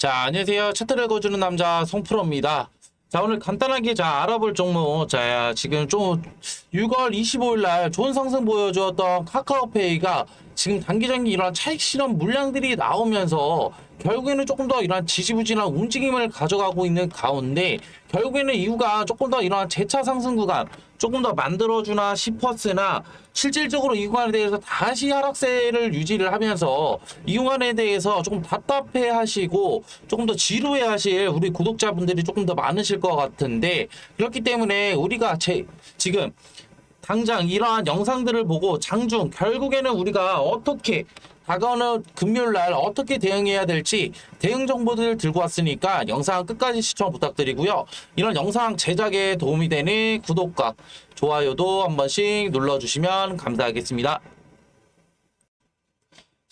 자, 안녕하세요. 차트를 거주는 남자 송프로입니다. 자, 오늘 간단하게 자, 알아볼 종목. 자, 지금 좀 6월 25일 날 좋은 상승 보여주었던 카카오페이가 지금 단기적인 이런 차익 실현 물량들이 나오면서 결국에는 조금 더 이런 지지부진한 움직임을 가져가고 있는 가운데 결국에는 이유가 조금 더 이러한 재차 상승 구간 조금 더 만들어주나 싶었으나 실질적으로 이 구간에 대해서 다시 하락세를 유지를 하면서 이 구간에 대해서 조금 답답해 하시고 조금 더 지루해 하실 우리 구독자분들이 조금 더 많으실 것 같은데 그렇기 때문에 우리가 제, 지금 당장 이러한 영상들을 보고 장중 결국에는 우리가 어떻게 다가오는 금요일 날 어떻게 대응해야 될지 대응 정보들 들고 왔으니까 영상 끝까지 시청 부탁드리고요. 이런 영상 제작에 도움이 되는 구독과 좋아요도 한 번씩 눌러주시면 감사하겠습니다.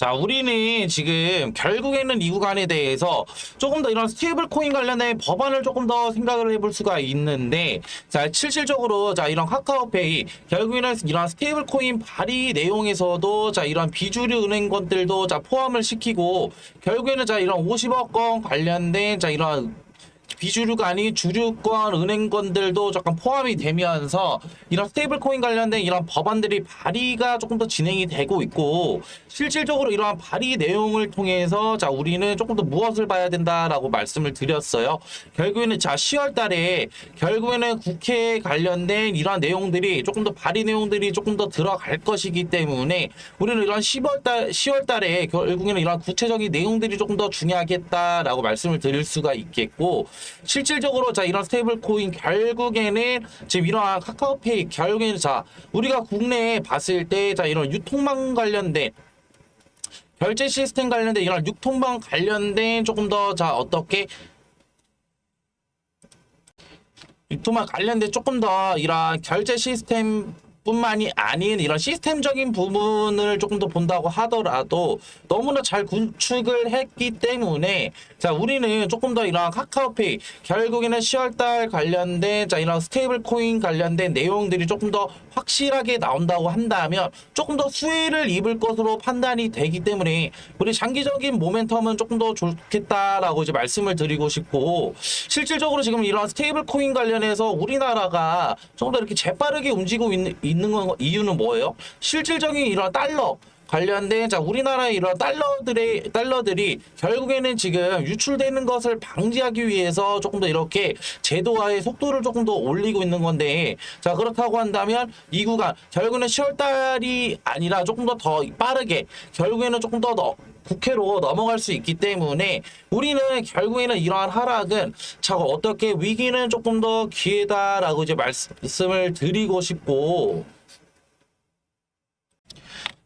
자, 우리는 지금 결국에는 이 구간에 대해서 조금 더 이런 스테이블 코인 관련된 법안을 조금 더 생각을 해볼 수가 있는데, 자, 실질적으로 자, 이런 카카오페이, 결국에는 이런 스테이블 코인 발의 내용에서도 자, 이런 비주류 은행권들도 자, 포함을 시키고, 결국에는 자, 이런 50억 건 관련된 자, 이런 비주류가 아닌 주류권 은행권들도 조금 포함이 되면서 이런 스테이블 코인 관련된 이런 법안들이 발의가 조금 더 진행이 되고 있고 실질적으로 이러한 발의 내용을 통해서 자 우리는 조금 더 무엇을 봐야 된다라고 말씀을 드렸어요. 결국에는 자 10월 달에 결국에는 국회에 관련된 이러한 내용들이 조금 더 발의 내용들이 조금 더 들어갈 것이기 때문에 우리는 이런 10월 달 10월 달에 결국에는 이런 구체적인 내용들이 조금 더 중요하겠다라고 말씀을 드릴 수가 있겠고 실질적으로 자 이런 스테이블 코인 결국에는 지금 이러한 카카오페이 결국에는 자 우리가 국내에 봤을 때 자 이런 유통망 관련된 결제 시스템 관련된 이런 유통망 관련된 조금 더 자 어떻게 유통망 관련된 조금 더 이런 결제 시스템 뿐만이 아닌 이런 시스템적인 부분을 조금 더 본다고 하더라도 너무나 잘 구축을 했기 때문에 자 우리는 조금 더 이런 카카오페이 결국에는 10월달 관련된 자 이런 스테이블 코인 관련된 내용들이 조금 더 확실하게 나온다고 한다면 조금 더 수혜를 입을 것으로 판단이 되기 때문에 우리 장기적인 모멘텀은 조금 더 좋겠다라고 이제 말씀을 드리고 싶고 실질적으로 지금 이런 스테이블 코인 관련해서 우리나라가 조금 더 이렇게 재빠르게 움직이고 있는, 있는 건 이유는 뭐예요? 실질적인 이런 달러 관련된 자 우리나라의 이런 달러들의 달러들이 결국에는 지금 유출되는 것을 방지하기 위해서 조금 더 이렇게 제도화의 속도를 조금 더 올리고 있는 건데 자 그렇다고 한다면 이 구간 결국에는 10월 달이 아니라 조금 더 더 빠르게 결국에는 조금 더 더 국회로 넘어갈 수 있기 때문에 우리는 결국에는 이러한 하락은 자 어떻게 위기는 조금 더 기회다라고 이제 말씀을 드리고 싶고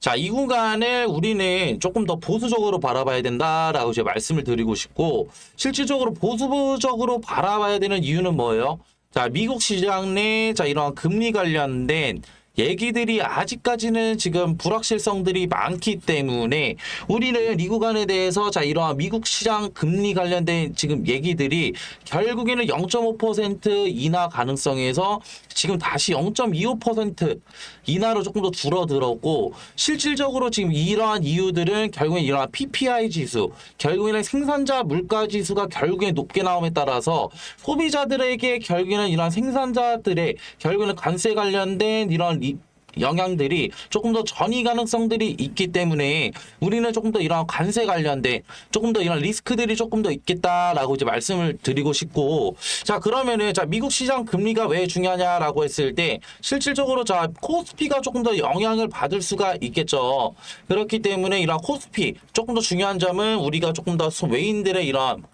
자, 이 구간을 우리는 조금 더 보수적으로 바라봐야 된다라고 이제 말씀을 드리고 싶고, 실질적으로 보수적으로 바라봐야 되는 이유는 뭐예요? 자, 미국 시장 내, 자, 이런 금리 관련된 얘기들이 아직까지는 지금 불확실성들이 많기 때문에 우리는 이 구간에 대해서 자 이러한 미국 시장 금리 관련된 지금 얘기들이 결국에는 0.5% 인하 가능성에서 지금 다시 0.25% 인하로 조금 더 줄어들었고 실질적으로 지금 이러한 이유들은 결국엔 이러한 PPI 지수 결국에는 생산자 물가 지수가 결국에 높게 나옴에 따라서 소비자들에게 결국에는 이러한 생산자들의 결국에는 관세 관련된 이런 이- 영향들이 조금 더 전이 가능성들이 있기 때문에 우리는 조금 더 이런 관세 관련된 조금 더 이런 리스크들이 조금 더 있겠다라고 이제 말씀을 드리고 싶고 자 그러면은 자 미국 시장 금리가 왜 중요하냐라고 했을 때 실질적으로 자 코스피가 조금 더 영향을 받을 수가 있겠죠. 그렇기 때문에 이런 코스피 조금 더 중요한 점은 우리가 조금 더 외인들의 이런 순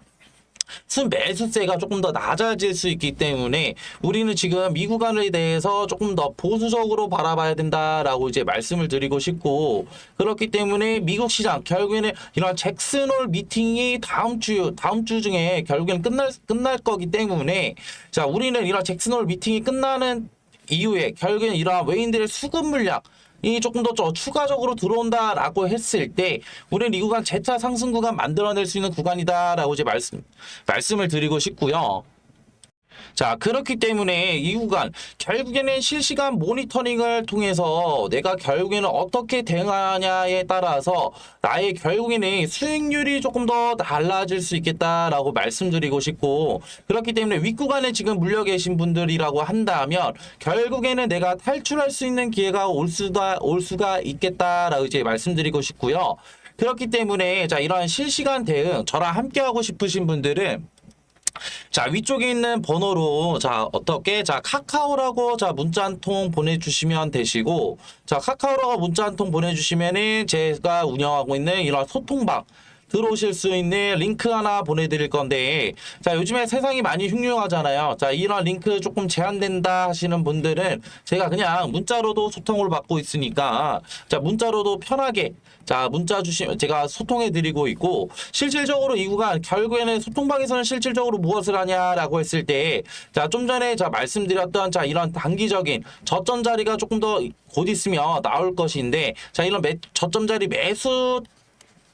매수세가 조금 더 낮아질 수 있기 때문에 우리는 지금 미 구간에 대해서 조금 더 보수적으로 바라봐야 된다라고 이제 말씀을 드리고 싶고 그렇기 때문에 미국 시장 결국에는 이런 잭슨홀 미팅이 다음 주 다음 주 중에 결국에는 끝날 끝날 거기 때문에 자 우리는 이런 잭슨홀 미팅이 끝나는 이후에 결국에는 이러한 외인들의 수급 물량 이 조금 더저 추가적으로 들어온다라고 했을 때 우리는 이 구간 재차 상승 구간 만들어낼 수 있는 구간이다라고 이제 말씀 말씀을 드리고 싶고요. 자, 그렇기 때문에 이 구간 결국에는 실시간 모니터링을 통해서 내가 결국에는 어떻게 대응하냐에 따라서 나의 결국에는 수익률이 조금 더 달라질 수 있겠다라고 말씀드리고 싶고 그렇기 때문에 윗구간에 지금 물려 계신 분들이라고 한다면 결국에는 내가 탈출할 수 있는 기회가 올 수가 올 수가 있겠다라고 이제 말씀드리고 싶고요. 그렇기 때문에 자 이러한 실시간 대응 저랑 함께 하고 싶으신 분들은 자 위쪽에 있는 번호로 자 어떻게? 자 카카오라고 자 문자 한 통 보내주시면 되시고 자 카카오라고 문자 한 통 보내주시면은 제가 운영하고 있는 이런 소통방 들어오실 수 있는 링크 하나 보내드릴 건데 자 요즘에 세상이 많이 흉흉하잖아요. 자 이런 링크 조금 제한된다 하시는 분들은 제가 그냥 문자로도 소통을 받고 있으니까 자 문자로도 편하게 자 문자 주시면 제가 소통해 드리고 있고 실질적으로 이 구간 결국에는 소통방에서는 실질적으로 무엇을 하냐라고 했을 때 자 좀 전에 자 말씀드렸던 자 이런 단기적인 저점 자리가 조금 더 곧 있으면 나올 것인데 자 이런 매, 저점 자리 매수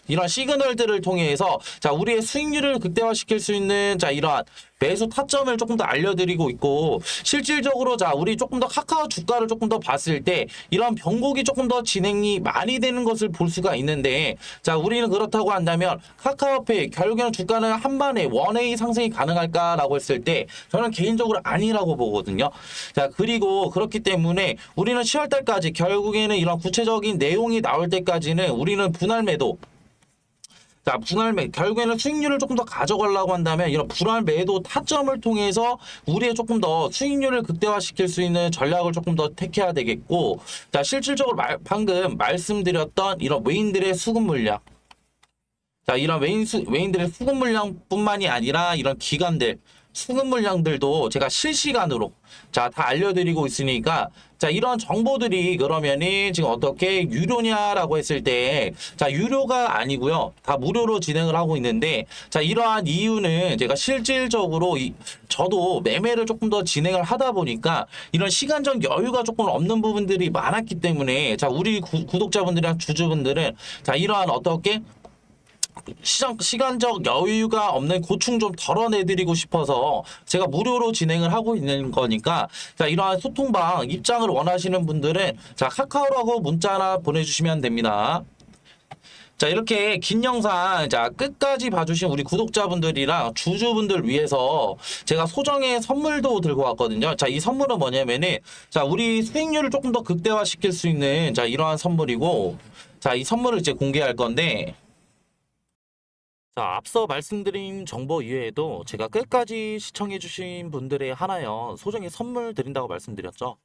이런 시그널들을 통해서 자 우리의 수익률을 극대화시킬 수 있는 자 이러한 매수 타점을 조금 더 알려드리고 있고 실질적으로 자 우리 조금 더 카카오 주가를 조금 더 봤을 때 이런 변곡이 조금 더 진행이 많이 되는 것을 볼 수가 있는데 자 우리는 그렇다고 한다면 카카오페이 결국에는 주가는 한 번에 원웨이 상승이 가능할까라고 했을 때 저는 개인적으로 아니라고 보거든요. 자 그리고 그렇기 때문에 우리는 10월 달까지 결국에는 이런 구체적인 내용이 나올 때까지는 우리는 분할 매도 자, 분할 매 결국에는 수익률을 조금 더 가져가려고 한다면 이런 분할 매도 타점을 통해서 우리의 조금 더 수익률을 극대화시킬 수 있는 전략을 조금 더 택해야 되겠고, 자, 실질적으로 말, 방금 말씀드렸던 이런 외인들의 수급 물량. 자, 이런 외인 수, 외인들의 수급 물량뿐만이 아니라 이런 기관들, 수급 물량들도 제가 실시간으로 자, 다 알려드리고 있으니까 자, 이런 정보들이 그러면은 지금 어떻게 유료냐라고 했을 때 자, 유료가 아니고요. 다 무료로 진행을 하고 있는데 자, 이러한 이유는 제가 실질적으로 이, 저도 매매를 조금 더 진행을 하다 보니까 이런 시간적 여유가 조금 없는 부분들이 많았기 때문에 자, 우리 구, 구독자분들이랑 주주분들은 자, 이러한 어떻게 시장 시간적 여유가 없는 고충 좀 덜어내드리고 싶어서 제가 무료로 진행을 하고 있는 거니까 자 이러한 소통방 입장을 원하시는 분들은 자 카카오라고 문자 하나 보내주시면 됩니다. 자 이렇게 긴 영상 자 끝까지 봐주신 우리 구독자분들이랑 주주분들 위해서 제가 소정의 선물도 들고 왔거든요. 자 이 선물은 뭐냐면은 자 우리 수익률을 조금 더 극대화시킬 수 있는 자 이러한 선물이고 자 이 선물을 이제 공개할 건데 자, 앞서 말씀드린 정보 이외에도 제가 끝까지 시청해주신 분들의 하나여 소정의 선물 드린다고 말씀드렸죠.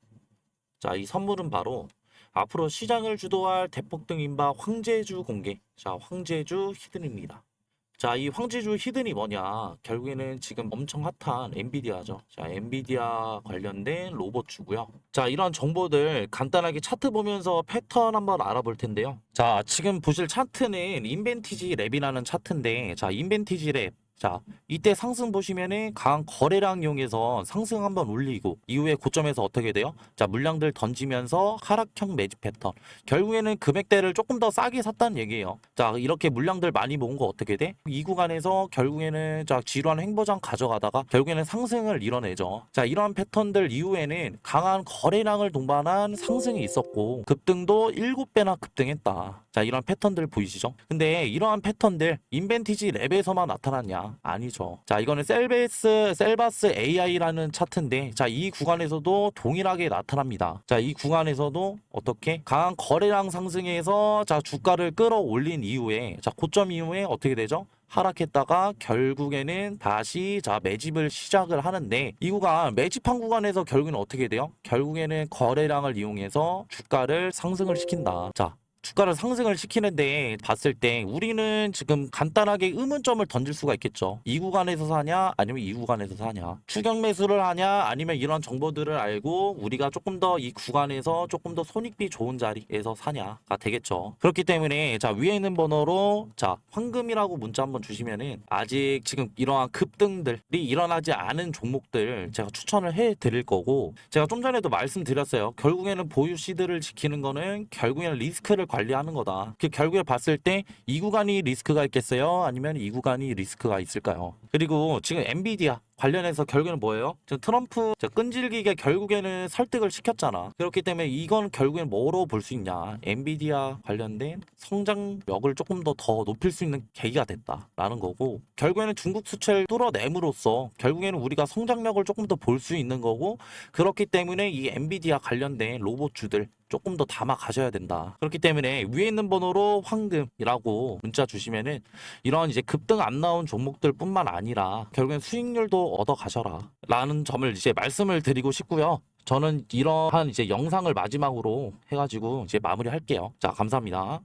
자, 이 선물은 바로 앞으로 시장을 주도할 대폭등 인바 황제주 공개. 자, 황제주 히든입니다. 자, 이 황제주 히든이 뭐냐? 결국에는 지금 엄청 핫한 엔비디아죠. 자, 엔비디아 관련된 로봇 주고요. 자, 이런 정보들 간단하게 차트 보면서 패턴 한번 알아볼 텐데요. 자, 지금 보실 차트는 인벤티지 랩이라는 차트인데, 자, 인벤티지 랩. 자, 이때 상승 보시면은 강한 거래량 이용해서 상승 한번 올리고 이후에 고점에서 어떻게 돼요? 자, 물량들 던지면서 하락형 매집 패턴. 결국에는 금액대를 조금 더 싸게 샀다는 얘기예요. 자, 이렇게 물량들 많이 모은 거 어떻게 돼? 이 구간에서 결국에는 자, 지루한 횡보장 가져가다가 결국에는 상승을 이뤄내죠. 자, 이러한 패턴들 이후에는 강한 거래량을 동반한 상승이 있었고 급등도 7배나 급등했다. 자, 이런 패턴들 보이시죠? 근데 이러한 패턴들 인벤티지 랩에서만 나타났냐? 아니죠. 자, 이거는 셀베스 셀바스 AI라는 차트인데 자, 이 구간에서도 동일하게 나타납니다. 자, 이 구간에서도 어떻게 강한 거래량 상승에서 자, 주가를 끌어올린 이후에 자, 고점 이후에 어떻게 되죠? 하락했다가 결국에는 다시 자 매집을 시작을 하는데 이 구간 매집한 구간에서 결국에는 어떻게 돼요? 결국에는 거래량을 이용해서 주가를 상승을 시킨다. 자 주가를 상승을 시키는데 봤을 때 우리는 지금 간단하게 의문점을 던질 수가 있겠죠. 이 구간에서 사냐 아니면 이 구간에서 사냐. 추격 매수를 하냐 아니면 이런 정보들을 알고 우리가 조금 더 이 구간에서 조금 더 손익비 좋은 자리에서 사냐가 되겠죠. 그렇기 때문에 자 위에 있는 번호로 자 황금이라고 문자 한번 주시면은 아직 지금 이러한 급등들이 일어나지 않은 종목들 제가 추천을 해 드릴 거고 제가 좀 전에도 말씀드렸어요. 결국에는 보유 시드를 지키는 거는 결국에는 리스크를 관리하는 거다. 그 결국에 봤을 때 이 구간이 리스크가 있겠어요? 아니면 이 구간이 리스크가 있을까요? 그리고 지금 엔비디아 관련해서 결국에는 뭐예요? 트럼프 저 끈질기게 결국에는 설득을 시켰잖아. 그렇기 때문에 이건 결국엔 뭐로 볼 수 있냐? 엔비디아 관련된 성장력을 조금 더 더 높일 수 있는 계기가 됐다라는 거고 결국에는 중국 수출을 뚫어냄으로써 결국에는 우리가 성장력을 조금 더 볼 수 있는 거고 그렇기 때문에 이 엔비디아 관련된 로봇주들 조금 더 담아 가셔야 된다. 그렇기 때문에 위에 있는 번호로 황금이라고 문자 주시면은 이런 이제 급등 안 나온 종목들 뿐만 아니라 결국엔 수익률도 얻어 가셔라. 라는 점을 이제 말씀을 드리고 싶고요. 저는 이러한 이제 영상을 마지막으로 해가지고 이제 마무리 할게요. 자, 감사합니다.